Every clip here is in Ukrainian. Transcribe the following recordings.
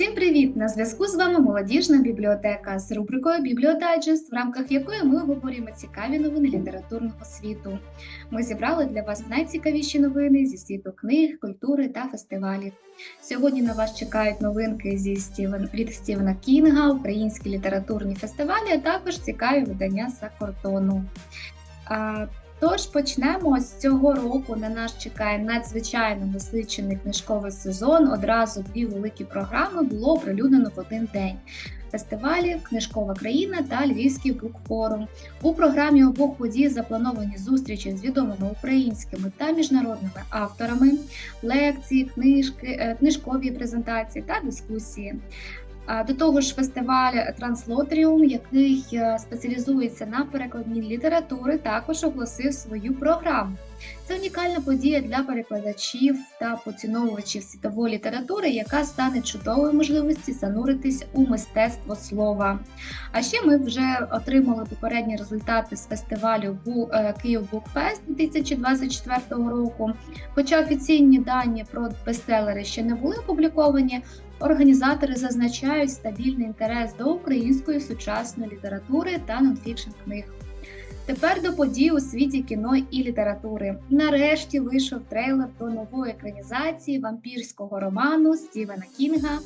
Всім привіт! На зв'язку з вами молодіжна бібліотека з рубрикою Бібліодайджест, в рамках якої ми обговорюємо цікаві новини літературного світу. Ми зібрали для вас найцікавіші новини зі світу книг, культури та фестивалів. Сьогодні на вас чекають новинки зі Стівен від Стівена Кінга, українські літературні фестивалі, а також цікаві видання за кордону. Тож почнемо з цього року. На нас чекає надзвичайно насичений книжковий сезон. Одразу дві великі програми було оприлюднено в один день. Фестивалі Книжкова країна та Львівський букфорум. У програмі обох подій заплановані зустрічі з відомими українськими та міжнародними авторами, лекції, книжки, е, книжкові презентації та дискусії. До того ж, фестиваль Транслотріум, який е, спеціалізується на перекладній літератури, також оголосив свою програму. Це унікальна подія для перекладачів та поціновувачів світової літератури, яка стане чудовою можливістю зануритись у мистецтво слова. А ще ми вже отримали попередні результати з фестивалю е, Київ Букфест 2024 року. Хоча офіційні дані про бестселери ще не були опубліковані, Організатори зазначають стабільний інтерес до української сучасної літератури та нонфікшн книг. Тепер до подій у світі кіно і літератури. Нарешті вийшов трейлер до нової екранізації вампірського роману Стівена Кінга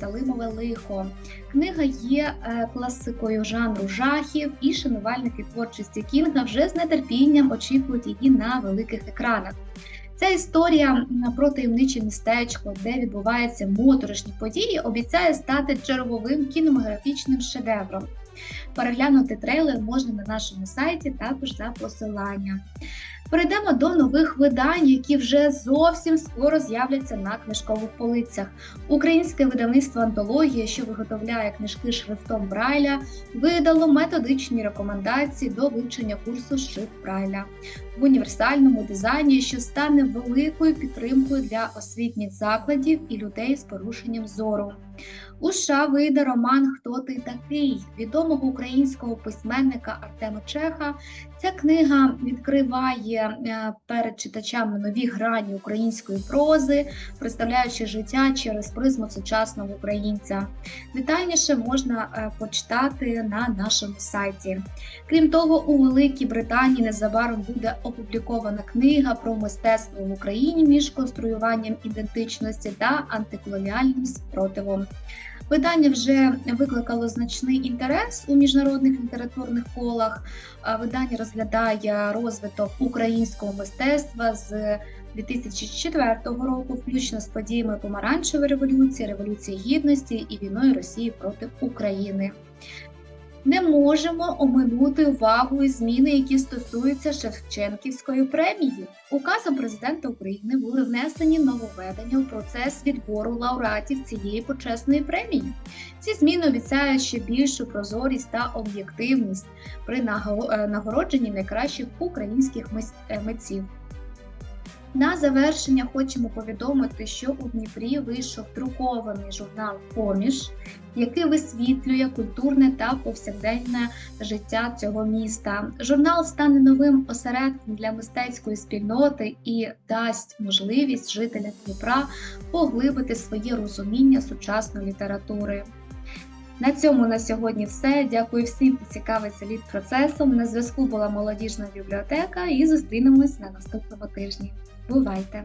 Салимове лихо. Книга є е, класикою жанру жахів, і шанувальники творчості Кінга вже з нетерпінням очікують її на великих екранах. Ця історія про таємниче містечко, де відбуваються моторошні події, обіцяє стати черговим кінематографічним шедевром. Переглянути трейлер можна на нашому сайті, також за посиланням. Перейдемо до нових видань, які вже зовсім скоро з'являться на книжкових полицях. Українське видавництво Антологія, що виготовляє книжки шрифтом Брайля, видало методичні рекомендації до вивчення курсу шрифт Брайля в універсальному дизайні, що стане великою підтримкою для освітніх закладів і людей з порушенням зору. У США вийде роман Хто ти такий відомого українського письменника Артема Чеха. Ця книга відкриває е, перед читачами нові грані української прози, представляючи життя через призму сучасного українця. Детальніше можна е, почитати на нашому сайті. Крім того, у Великій Британії незабаром буде опублікована книга про мистецтво в Україні між конструюванням ідентичності та антиколоніальним спротивом. Видання вже викликало значний інтерес у міжнародних літературних колах. Видання розглядає розвиток українського мистецтва з 2004 року, включно з подіями Помаранчевої революції, Революції Гідності і війною Росії проти України. Не можемо оминути увагою зміни, які стосуються Шевченківської премії. Указом президента України були внесені нововведення у процес відбору лауреатів цієї почесної премії. Ці зміни обіцяють ще більшу прозорість та об'єктивність при е, нагородженні найкращих українських е, митців. На завершення хочемо повідомити, що у Дніпрі вийшов друкований журнал Поміж, який висвітлює культурне та повсякденне життя цього міста. Журнал стане новим осередком для мистецької спільноти і дасть можливість жителям Дніпра поглибити своє розуміння сучасної літератури. На цьому на сьогодні все. Дякую всім, хто цікавиться літ процесом. На зв'язку була молодіжна бібліотека і зустрінемось на наступному тижні. Бувайте!